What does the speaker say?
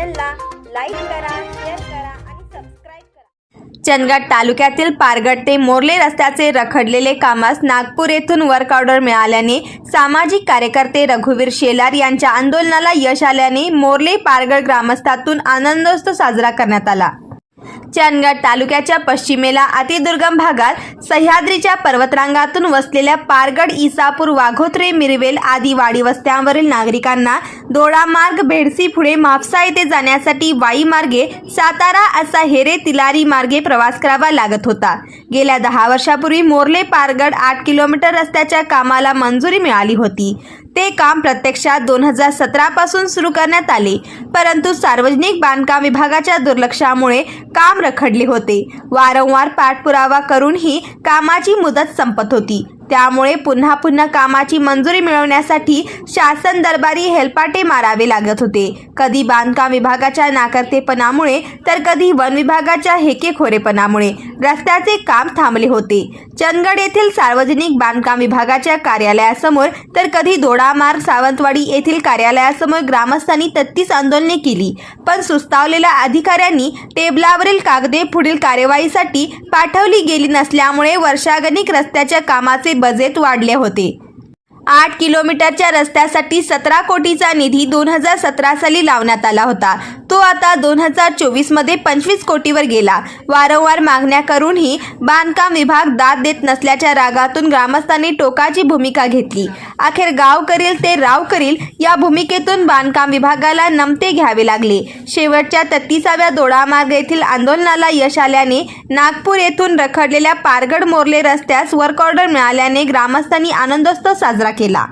चॅनलला लाईक करा शेअर करा आणि सबस्क्राईब करा. चंदगड तालुक्यातील पारगड ते मोर्ले रस्त्याचे रखडलेले कामास नागपूर येथून वर्क ऑर्डर मिळाल्याने सामाजिक कार्यकर्ते रघुवीर शेलार यांच्या आंदोलनाला यश आल्याने मोर्ले पारगड ग्रामस्थातून आनंदोत्सव साजरा करण्यात आला. चंदगड तालुक्याच्या पश्चिमेला अतिदुर्गम भागात सह्याद्रीच्या पर्वतरांगातून वसलेल्या पारगड इसापूर वाघोत्रे मिरवेल आदी वाडी वस्त्यांवरील नागरिकांना दोडामार्ग भेडसी पुढे म्हापसा येथे जाण्यासाठी वाई मार्गे सातारा असा हेरे तिलारी मार्गे प्रवास करावा लागत होता. गेल्या दहा वर्षापूर्वी मोर्ले पारगड आठ किलोमीटर रस्त्याच्या कामाला मंजुरी मिळाली होती. ते काम प्रत्यक्षात दोन हजार सतरापासून सुरू करण्यात आले. परंतु सार्वजनिक बांधकाम विभागाच्या दुर्लक्षामुळे काम रखडले होते. वारंवार पाठपुरावा करूनही कामाची मुदत संपत होती. त्यामुळे पुन्हा पुन्हा कामाची मंजुरी मिळवण्यासाठी शासन दरबारी हेलपाटे मारावे लागत होते. कधी बांधकाम विभागाच्या नाकर्तेपणामुळे तर कधी वन विभागाच्या हेकेखोरेपणामुळे रस्त्याचे काम थांबले होते. चंदगड येथील सार्वजनिक बांधकाम विभागाच्या कार्यालयासमोर तर कधी दोडामार सावंतवाडी येथील कार्यालयासमोर ग्रामस्थांनी तत्तीस आंदोलने केली. पण सुस्तावलेल्या अधिकाऱ्यांनी टेबलावरील कागदे पुढील कार्यवाहीसाठी पाठवली गेली नसल्यामुळे वर्षागणिक रस्त्याच्या कामाचे बजेट वाढले होते. आठ किलोमीटरच्या रस्त्यासाठी सतरा कोटीचा निधी दोन हजार सतरा साली लावण्यात आला होता. तो आता दोन हजार चोवीसमध्ये पंचवीस कोटीवर गेला. वारंवार मागण्या करूनही बांधकाम विभाग दाद देत नसल्याच्या रागातून ग्रामस्थांनी टोकाची भूमिका घेतली. अखेर गाव करील ते राव करील या भूमिकेतून बांधकाम विभागाला नमते घ्यावे लागले. शेवटच्या तत्तीसाव्या दोडामार्ग येथील आंदोलनाला यश आल्याने नागपूर येथून रखडलेल्या पारगड मोर्ले रस्त्यास वर्क ऑर्डर मिळाल्याने ग्रामस्थांनी आनंदोत्सव साजरा केला.